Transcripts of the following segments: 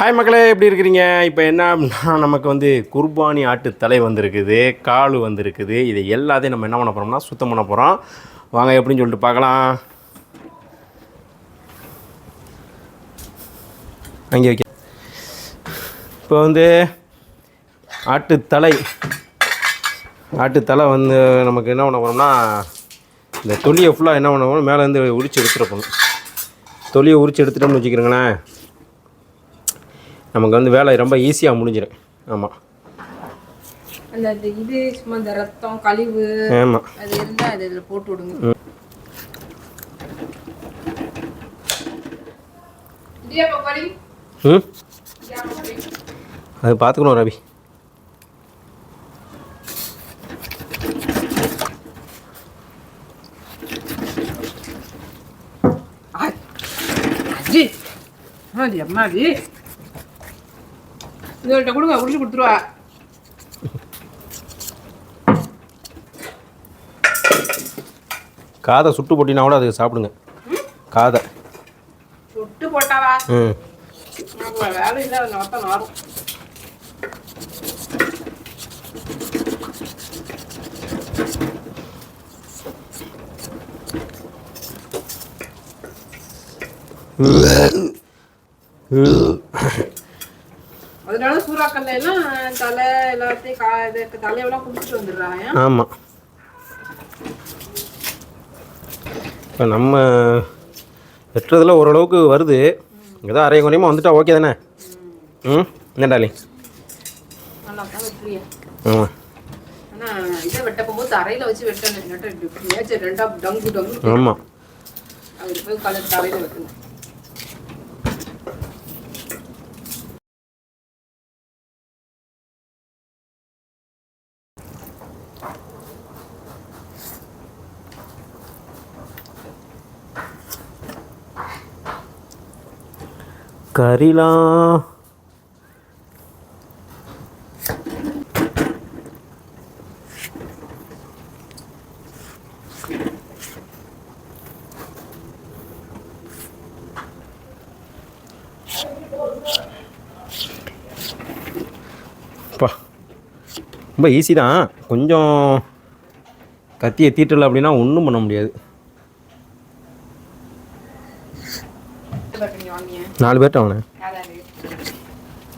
Hi மக்களே எப்படி இருக்கிறீங்க? இப்போ என்ன அப்படின்னா நமக்கு வந்து குர்பானி ஆட்டு தலை வந்திருக்குது கால் வந்திருக்குது. இதை எல்லாத்தையும் நம்ம என்ன பண்ண போகிறோம்னா சுத்தம் பண்ண போகிறோம் வாங்க எப்படின்னு சொல்லிட்டு பார்க்கலாம். அங்கே வைக்க. இப்போ வந்து ஆட்டு தலை ஆட்டு தலை வந்து நமக்கு என்ன பண்ண போகிறோம்னா இந்த தொலியை ஃபுல்லாக என்ன பண்ண போகிறோம் மேலேருந்து உரிச்சு எடுத்துகிட்டு போகணும் தொலியை உரிச்சு எடுத்துட்டோம்னு வச்சுக்கிறோங்களேன். நமக்கு வந்து வேலை ரொம்ப ஈஸியாக முடிஞ்சிடும் ஆமாம் அந்த இது சும்மா இந்த ரத்தம் கழிவு ஆமாம் அது இருந்தா அது இதில் போட்டு விடுங்க. ம். அது பார்த்துக்கணும் ரவி. அம்மாடி? இதோட கொடுங்க உரிச்சு கொடுத்துருவா. காதை சுட்டு போட்டினா கூட அது சாப்பிடுங்க. காதை. சுட்டு போட்டாவா? ம். வேலை இல்லை அது நோட்டம் நாரும் அதனால சூறாக்கல்ல எல்லாம் தலை எல்லாத்தையும் கா இது தலையெல்லாம் குடிச்சிட்டு வந்துடுறாங்க ஆமாம் இப்போ நம்ம வெட்டுறதுல ஓரளவுக்கு வருது. ஏதோ அரை குறையமாக வந்துட்டா ஓகே தானே? ம்? என்ன வெட்டுறியா. ஆமாம் ஆனா இதை வெட்ட போகும்போது தரையில வச்சு வெட்டணும். இல்லாட்டா இப்படி ஏச்சு ரெண்டா டங்கு டங்கு. ஆமாம் அது போய் கலர் தரையில வெட்டணும். கறிலாம் அப்பா ரொம்ப ஈஸி தான். கொஞ்சம் கத்தியை தீட்டல அப்படின்னா ஒன்றும் பண்ண முடியாது. நாலு பேர்ட்ட அவனே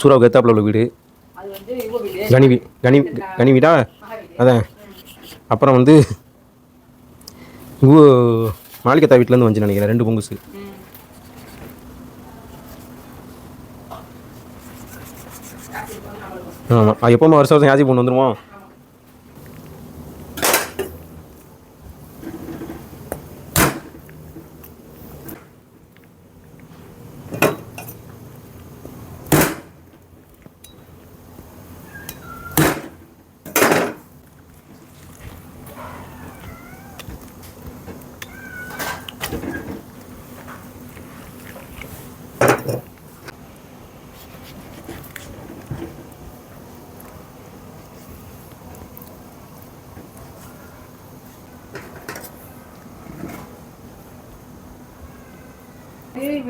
சூறாவுக்கு எத்தாப்புல உள்ள வீடு. கனி வீ கனி கனி வீடா? அதான். அப்புறம் வந்து ஊ மாளிகத்தா வீட்டிலேருந்து வந்து நினைக்கிறேன் ரெண்டு பொங்குசு. ஆமாம் எப்போமா வருஷம் வருஷம் யாசி பொண்ணு வந்துடுவோம்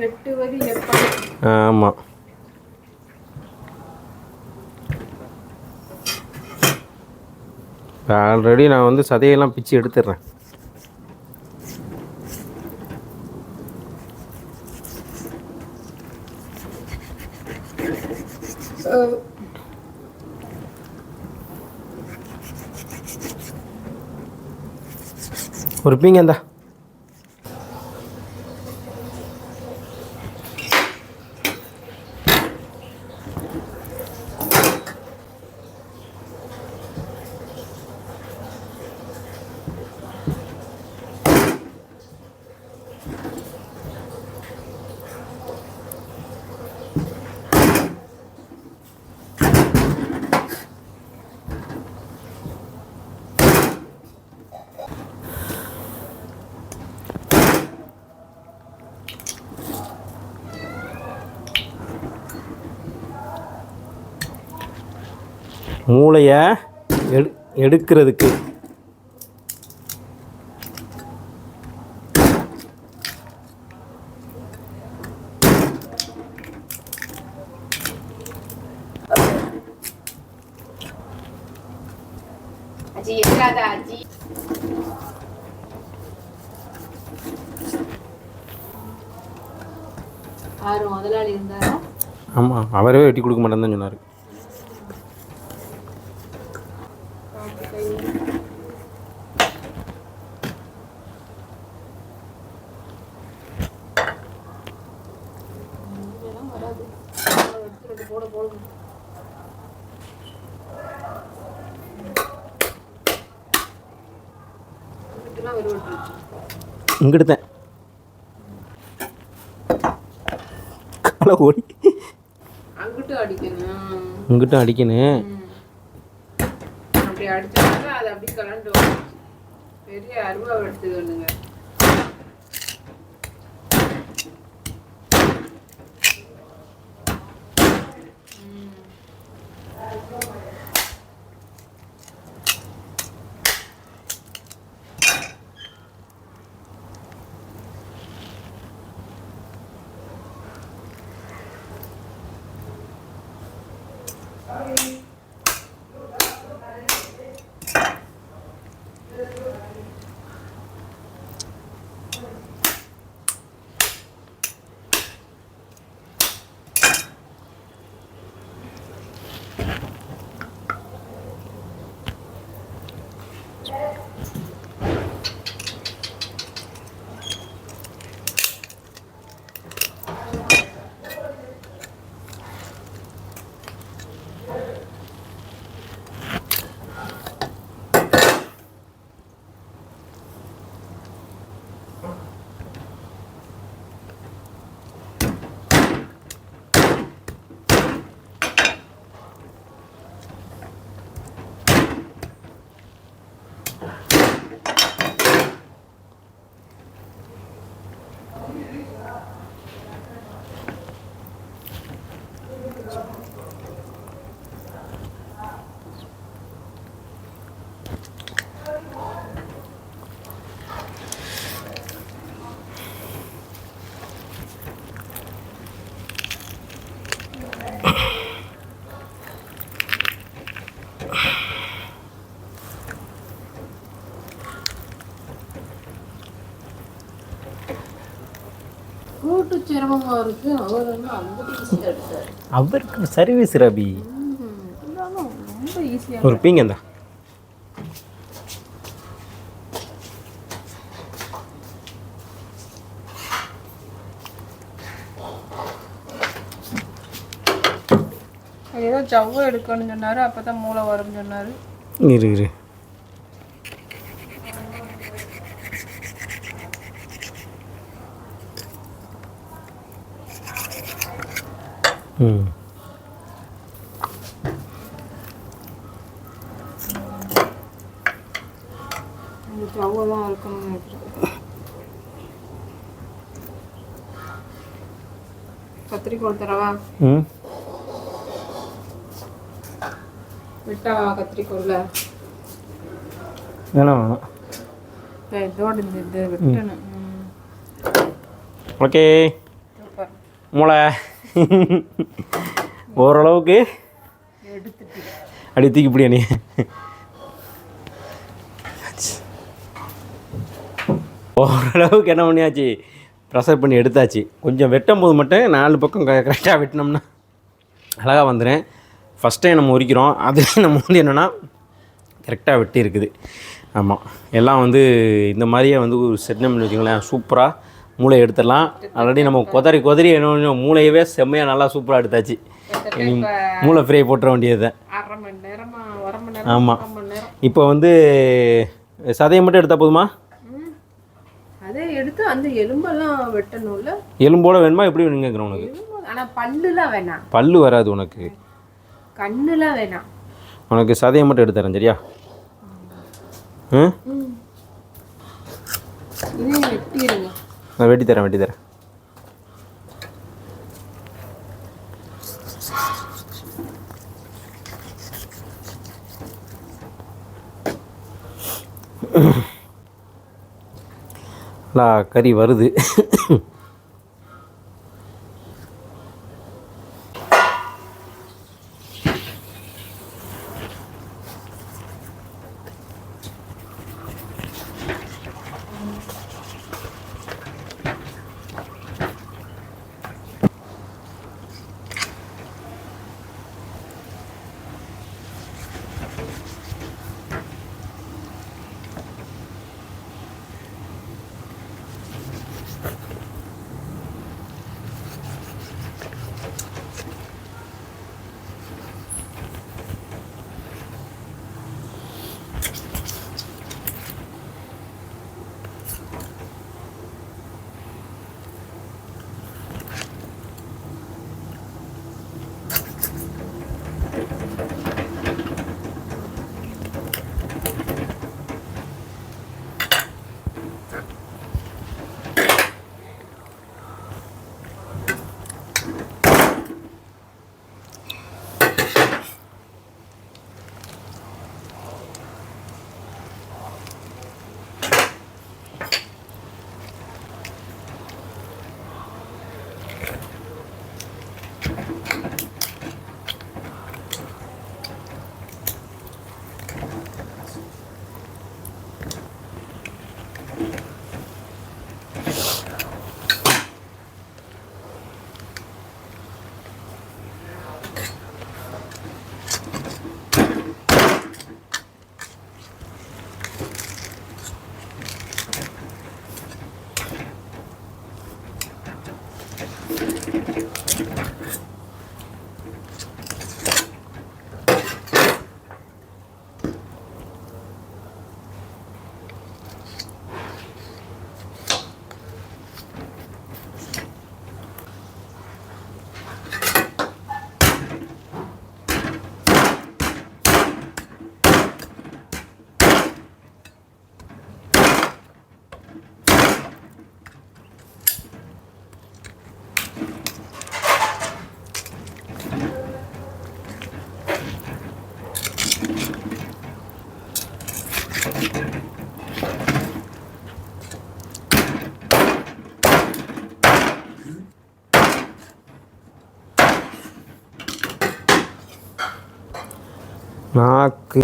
வெட்டுவது எப்படி ஆமாம் ஆல்ரெடி நான் வந்து சதையெல்லாம் பிச்சு எடுத்துடுறேன். ஒரு பீங்க இந்தா. மூளையை எடு எடுக்கிறதுக்கு. ஆமாம் அவரே வெட்டி கொடுக்க மாட்டேன்னு சொன்னார். இங்கிட்டு தான் காலை ஓடி. அங்கிட்டும் அடிக்கணும். அப்படி அடிச்சாக்க அது அப்படி கலண்டு வரும். பெரிய அருவா எடுத்து கூட்டு சிரமமா இருக்கு. அவர் வந்து அந்த ஈஸியாக எடுத்தார். அவருக்கு சர்வீஸ் ரபி இருந்தாலும் ரொம்ப ஈஸியாக ஒரு பீங்க இந்தா. ஏதோ ஜவ்வு எடுக்கணும்னு சொன்னாரு அப்பதான் மூளை வரும்னு சொன்னாரு. இரு இரு. தான் இருக்கணும்னு நினைக்கிறேன். கத்திரிக்கோள் தரவா ம். விட்டா கத்திரிக்கோள்ல? வேணாம் வேணாம். இதோட இந்த இது விட்டணும் ம். ஓகே மூளை. ஓரளவுக்கு எடுத்துட்டு அப்படி தூக்கி பிடியா நீ? ஓரளவுக்கு என்ன பண்ணியாச்சு? ப்ரெஷர் பண்ணி எடுத்தாச்சு. கொஞ்சம் வெட்டும் போது மட்டும் நாலு பக்கம் கரெக்டாக வெட்டினோம்னா அழகாக வந்துடும் ஃபஸ்ட் டைம் நம்ம உரிக்கிறோம். அது நம்ம வந்து என்னென்னா கரெக்டாக வெட்டி இருக்குது. ஆமாம் எல்லாம் வந்து இந்த மாதிரியே வந்து ஒரு செட்னம் பண்ணி வச்சுங்களேன் சூப்பராக மூளை எடுத்துடலாம். ஆல்ரெடி நம்ம கொதறி கொதறி என்ன மூளையவே செம்மையாக நல்லா சூப்பராக எடுத்தாச்சு. மூளை ஃப்ரை போட்டுற வேண்டியது ஆமாம் இப்போ வந்து சதையை மட்டும் எடுத்தால் போதுமா. அதே எடுத்து அந்த எலும்பெல்லாம் வெட்டணும்ல? எலும்போட வேணுமா? எப்படி கேட்குறேன் உனக்கு. எலும்பு ஆனா பல்லுலாம் வேணாம். பல்லு வராது உனக்கு. கண்ணுலாம் வேணாம். உனக்கு சதையை மட்டும் எடுத்து தரேன் சரியா? ம். நான் வெட்டி தரேன் வெட்டி தரேன். நல்லா கறி வருது. நாக்கு.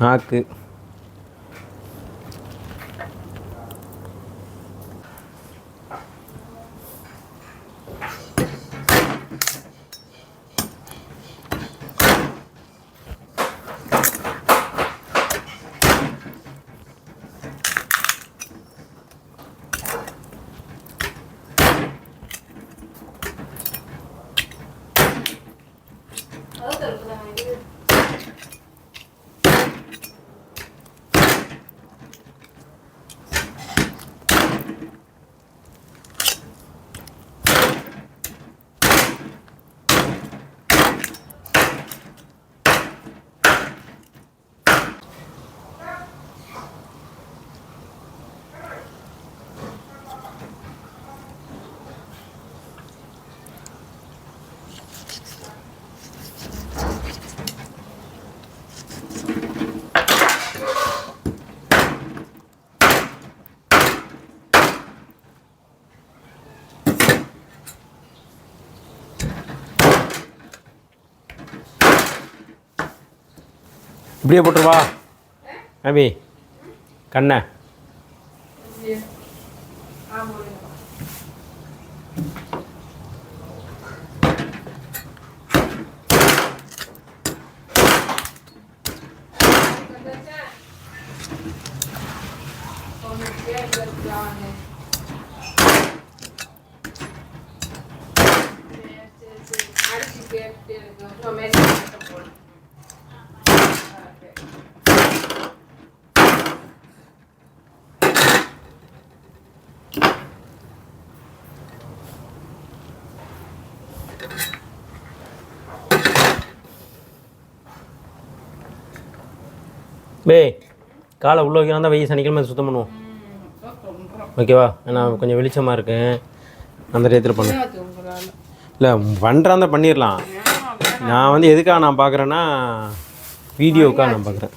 நாக்கு. இப்படியே போட்டுருவா. அபி கண்ணை அடிச்சு கேட்டு எனக்கு மெசேஜ் போடு பே காலை உள்ள வைக்கலாம் தான் வெயில் சனிக்கிழமை சுத்தம் பண்ணுவோம். ஓகேவா? ஏன்னா கொஞ்சம் வெளிச்சமாக இருக்கு. அந்த டயத்தில் பண்ணு. இல்லை பண்ணுறாந்த பண்ணிடலாம் நான் வந்து எதுக்காக நான் பார்க்குறேன்னா வீடியோவுக்காக நான் பார்க்குறேன்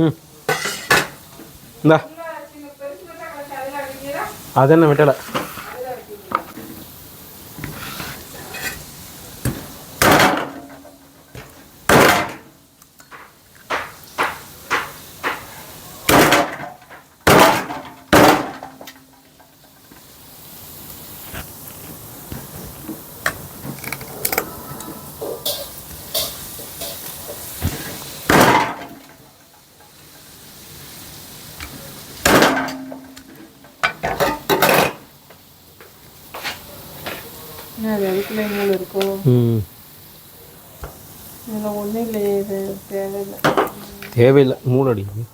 இப்போ தான் ஒம்போதரை அது அதுக்குள்ள எங்கே இருக்கோ? ம். இதில் ஒன்றும் இல்லையே இது தேவையில்லை. தேவையில்லை மூணு அடிக்குது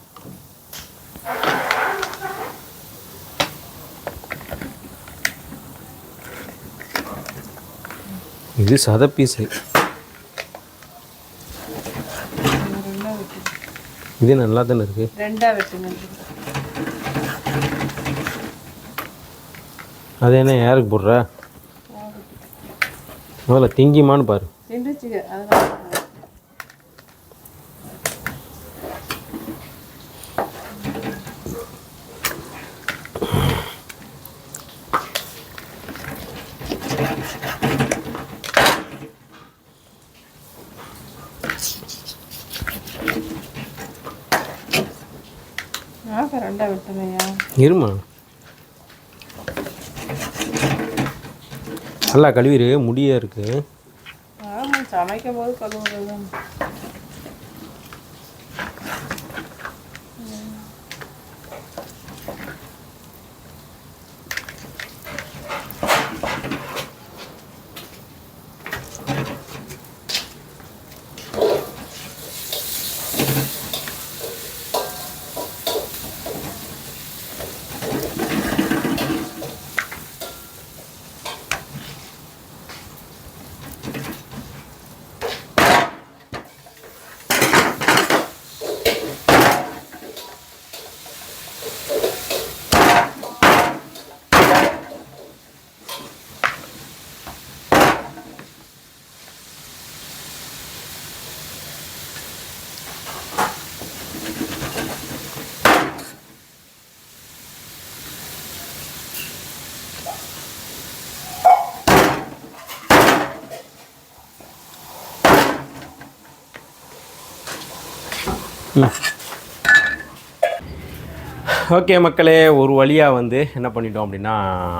இது சத பீஸு இது நல்லா தானே இருக்குது ரெண்டாக வெட்டுங்க. அது என்ன யாருக்கு போடுற? முதல்ல திங்கிமான்னு பாரு. இருமா? நல்லா கழுவிடு முடியா இருக்குது ஆமாம் சமைக்கும் போது கழுவுறது ஓகே மக்களே ஒரு வழியாக வந்து என்ன பண்ணிட்டோம் அப்படின்னா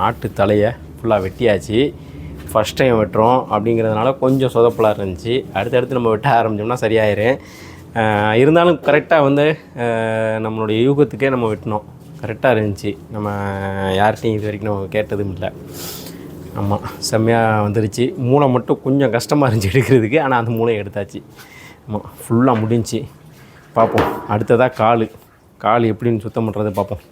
ஆட்டு தலையை ஃபுல்லாக வெட்டியாச்சு. ஃபஸ்ட் டைம் வெட்டுறோம் அப்படிங்கிறதுனால கொஞ்சம் சொதப்பலாக இருந்துச்சு. அடுத்தடுத்து நம்ம வெட்ட ஆரம்பிச்சோம்னா சரியாயிரும். இருந்தாலும் கரெக்டாக வந்து நம்மளுடைய யூகத்துக்கே நம்ம வெட்டினோம். கரெக்டாக இருந்துச்சு. நம்ம யார்கிட்டையும் இது வரைக்கும் நம்ம கேட்டதும் இல்லை. ஆமாம் செம்மையாக வந்துருச்சு. மூளை மட்டும் கொஞ்சம் கஷ்டமாக இருந்துச்சு எடுக்கிறதுக்கு. ஆனால் அந்த மூளையை எடுத்தாச்சு. ஆமாம் ஃபுல்லாக முடிஞ்சுச்சு. பார்ப்போம். அடுத்ததாக கால் கால் எப்படின்னு சுத்தம் பண்ணுறது பார்ப்போம்.